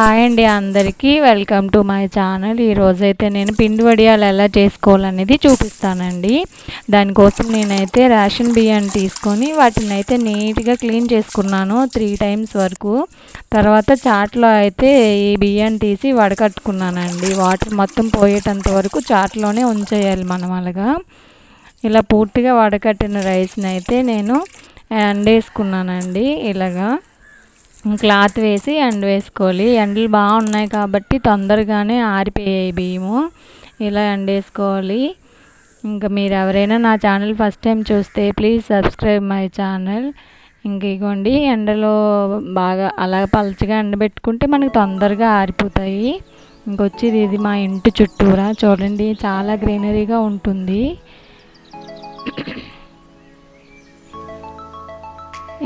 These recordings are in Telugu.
హాయ్ అండి అందరికీ. వెల్కమ్ టు మై ఛానల్ ఈరోజైతే నేను పిండి వడియాలు ఎలా చేసుకోవాలనేది చూపిస్తానండి. దానికోసం నేనైతే రేషన్ బియ్యాన్ని తీసుకొని వాటిని అయితే నీట్గా క్లీన్ చేసుకున్నాను త్రీ టైమ్స్ వరకు. తర్వాత చాట్లో అయితే ఈ బియ్యాన్ని తీసి వడకట్టుకున్నానండి. వాటర్ మొత్తం పోయేటంత వరకు చాట్లోనే ఉంచేయాలి మనం అలాగా. ఇలా పూర్తిగా వడకట్టిన రైస్ని అయితే నేను ఎండేసుకున్నానండి ఇలాగా. క్లాత్ వేసి ఎండ వేసుకోవాలి. ఎండలు బాగున్నాయి కాబట్టి తొందరగానే ఆరిపోయాయి బియ్యము. ఇలా ఎండేసుకోవాలి. ఇంకా మీరు ఎవరైనా నా ఛానల్ ఫస్ట్ టైం చూస్తే ప్లీజ్ సబ్స్క్రైబ్ మై ఛానల్. ఇంక ఇగోండి ఎండలో బాగా అలా పలచగా ఎండబెట్టుకుంటే మనకి తొందరగా ఆరిపోతాయి. ఇంకొచ్చేది ఇది మా ఇంటి చుట్టూరా. చూడండి చాలా గ్రీనరీగా ఉంటుంది.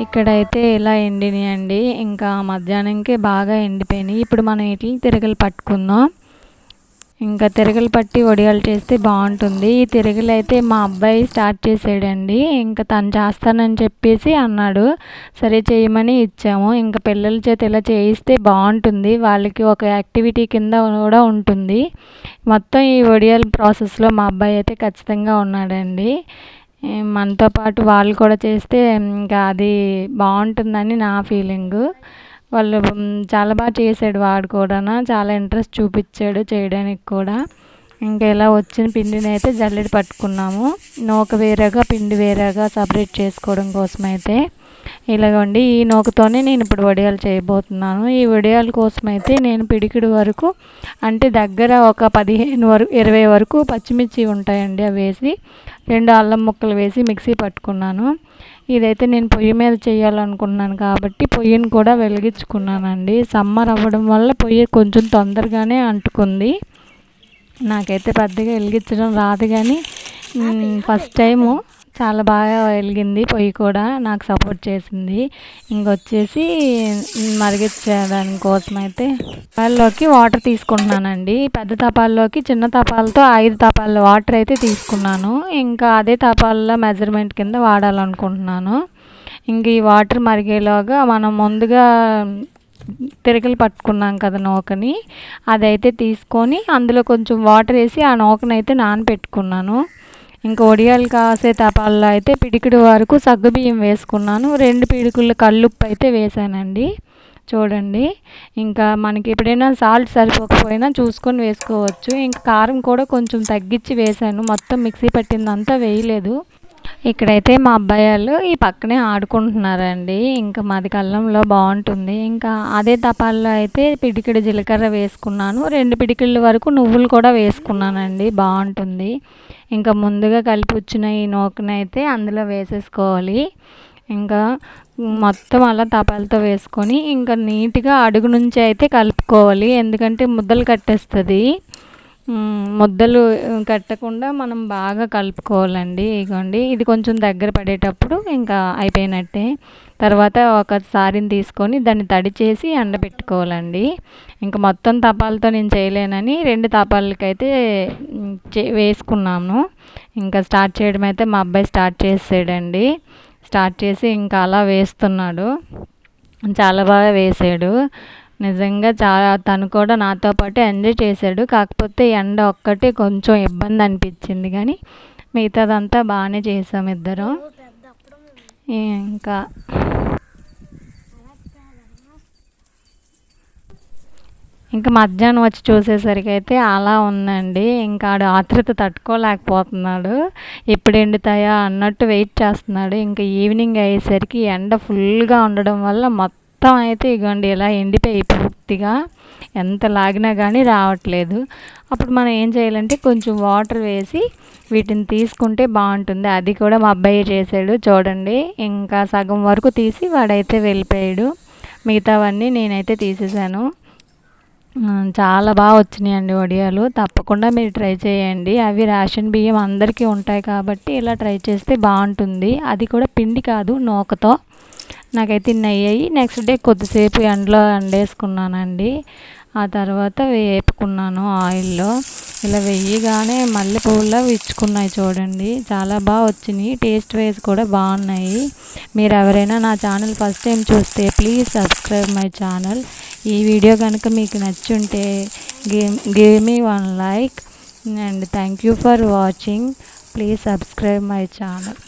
ఇక్కడైతే ఇలా ఎండినాయండి? ఇంకా మధ్యాహ్నంకి బాగా ఎండిపోయినాయి. ఇప్పుడు మనం వీటిని తిరగలు పట్టుకుందాం. ఇంకా తిరగలు పట్టి వడియాలు చేస్తే బాగుంటుంది. ఈ తిరగలు అయితే మా అబ్బాయి స్టార్ట్ చేసాడండి. ఇంకా తను చేస్తానని చెప్పేసి అన్నాడు. సరే చేయమని ఇచ్చాము. ఇంకా పిల్లల చేత ఇలా చేయిస్తే బాగుంటుంది. వాళ్ళకి ఒక యాక్టివిటీ కింద కూడా ఉంటుంది. మొత్తం ఈ వడియాల ప్రాసెస్లో మా అబ్బాయి అయితే ఖచ్చితంగా ఉన్నాడండి. మనతో పాటు వాళ్ళు కూడా చేస్తే ఇంకా అది బాగుంటుందని నా ఫీలింగు. వాళ్ళు చాలా బాగా చేసాడు వాడు కూడా చాలా ఇంట్రెస్ట్ చూపించాడు చేయడానికి కూడా. ఇంకా ఇలా వచ్చిన పిండిని అయితే జల్లెడ పట్టుకున్నాము. నూక వేరేగా పిండి వేరేగా సపరేట్ చేసుకోవడం కోసం అయితే ఇలాగండి ఈ నూకతోనే నేను ఇప్పుడు వడియాలు చేయబోతున్నాను. ఈ వడియాల కోసం అయితే నేను పిడికిడి వరకు అంటే దగ్గర ఒక పదిహేను వరకు ఇరవై వరకు పచ్చిమిర్చి ఉంటాయండి అవి వేసి రెండు అల్లం ముక్కలు వేసి మిక్సీ పట్టుకున్నాను. ఇదైతే నేను పొయ్యి మీద చేయాలనుకున్నాను కాబట్టి పొయ్యిని కూడా వెలిగించుకున్నానండి. సమ్మర్ అవ్వడం వల్ల పొయ్యి కొంచెం తొందరగానే అంటుకుంది. నాకైతే పెద్దగా వెలిగించడం రాదు కానీ ఫస్ట్ టైము చాలా బాగా వెలిగింది పొయ్యి కూడా నాకు సపోర్ట్ చేసింది. ఇంకొచ్చేసి మరిగించే దానికోసం అయితే తపాల్లోకి వాటర్ తీసుకుంటున్నానండి. పెద్ద తపాల్లోకి చిన్న తపాలతో ఐదు తపాల వాటర్ అయితే తీసుకున్నాను. ఇంకా అదే తపాల్లో మెజర్మెంట్ కింద వాడాలనుకుంటున్నాను. ఇంక ఈ వాటర్ మరిగేలాగా మనం ముందుగా తిరగలు పట్టుకున్నాం కదా నూకని అదైతే తీసుకొని అందులో కొంచెం వాటర్ వేసి ఆ నూకనైతే నానబెట్టుకున్నాను ఇంకా ఒడియాలు కాసే తపాల్లో అయితే పిడికిడి వరకు సగ్గుబియ్యం వేసుకున్నాను. రెండు పిడికుల కళ్ళుప్పు అయితే వేసానండి. చూడండి. ఇంకా మనకి ఎప్పుడైనా సాల్ట్ సరిపోకపోయినా చూసుకొని వేసుకోవచ్చు. ఇంకా కారం కూడా కొంచెం తగ్గించి వేసాను. మొత్తం మిక్సీ పట్టిందంతా వేయలేదు. ఇక్కడైతే మా అబ్బాయి వాళ్ళు ఈ పక్కనే ఆడుకుంటున్నారండి. ఇంకా మాది కళ్ళంలో బాగుంటుంది. ఇంకా అదే తపాల్లో అయితే పిడికిడి జీలకర్ర వేసుకున్నాను. రెండు పిడికిళ్ళ వరకు నువ్వులు కూడా వేసుకున్నానండి. బాగుంటుంది. ఇంకా ముందుగా కలిపి వచ్చిన ఈ నూకనైతే అందులో వేసేసుకోవాలి. ఇంకా మొత్తం అలా తపాలతో వేసుకొని ఇంకా నీట్గా అడుగు నుంచి అయితే కలుపుకోవాలి. ఎందుకంటే ముద్దలు కట్టేస్తుంది. ముద్దలు కట్టకుండా మనం బాగా కలుపుకోవాలండి. ఇగోండి ఇది కొంచెం దగ్గర పడేటప్పుడు ఇంకా అయిపోయినట్టే. తర్వాత ఒక సారిని తీసుకొని దాన్ని తడి చేసి ఎండబెట్టుకోవాలండి. ఇంకా మొత్తం తపాలతో నేను చేయలేనని రెండు తపాలకైతే వేసుకున్నాను. ఇంకా స్టార్ట్ చేయడం అయితే మా అబ్బాయి స్టార్ట్ చేసాడండి. స్టార్ట్ చేసి ఇంకా అలా వేస్తున్నాడు. చాలా బాగా వేసాడు. నిజంగా చాలా తను కూడా నాతో పాటు ఎంజాయ్ చేశాడు. కాకపోతే ఎండ ఒక్కటే కొంచెం ఇబ్బంది అనిపించింది కానీ మిగతాదంతా బాగానే చేసాం ఇద్దరం. ఇంకా ఇంకా మధ్యాహ్నం వచ్చి చూసేసరికి అయితే అలా ఉందండి. ఇంకా ఆడు ఆతృత తట్టుకోలేకపోతున్నాడు. ఎప్పుడు ఎండుతాయా అన్నట్టు వెయిట్ చేస్తున్నాడు. ఇంకా ఈవినింగ్ అయ్యేసరికి ఎండ ఫుల్గా ఉండడం వల్ల మొత్తం మొత్తం అయితే ఇగోండి ఇలా ఎండిపోయి పూర్తిగా ఎంత లాగినా కానీ రావట్లేదు. అప్పుడు మనం ఏం చేయాలంటే కొంచెం వాటర్ వేసి వీటిని తీసుకుంటే బాగుంటుంది. అది కూడా మా అబ్బాయి చేశాడు చూడండి. ఇంకా సగం వరకు తీసి వాడైతే వెళ్ళిపోయాడు. మిగతావన్నీ నేనైతే తీసేసాను. చాలా బాగా వచ్చినాయండి వడియాలు. తప్పకుండా మీరు ట్రై చేయండి. అవి రేషన్ బియ్యం అందరికీ ఉంటాయి కాబట్టి ఇలా ట్రై చేస్తే బాగుంటుంది. అది కూడా పిండి కాదు నూకతో. నాకైతే నెయ్యి అయ్యి నెక్స్ట్ డే కొద్దిసేపు ఎండలో ఎండేసుకున్నానండి ఆ తర్వాత వేపుకున్నాను ఆయిల్లో. ఇలా వెయ్యగానే మల్లె విచ్చుకున్నాయి చూడండి. చాలా బాగా వచ్చినాయి. టేస్ట్ వైజ్ కూడా బాగున్నాయి. మీరు ఎవరైనా నా ఛానల్ ఫస్ట్ టైం చూస్తే ప్లీజ్ సబ్స్క్రైబ్ మై ఛానల్. ఈ వీడియో కనుక మీకు నచ్చుంటే game give me one like and thank you for watching please subscribe my channel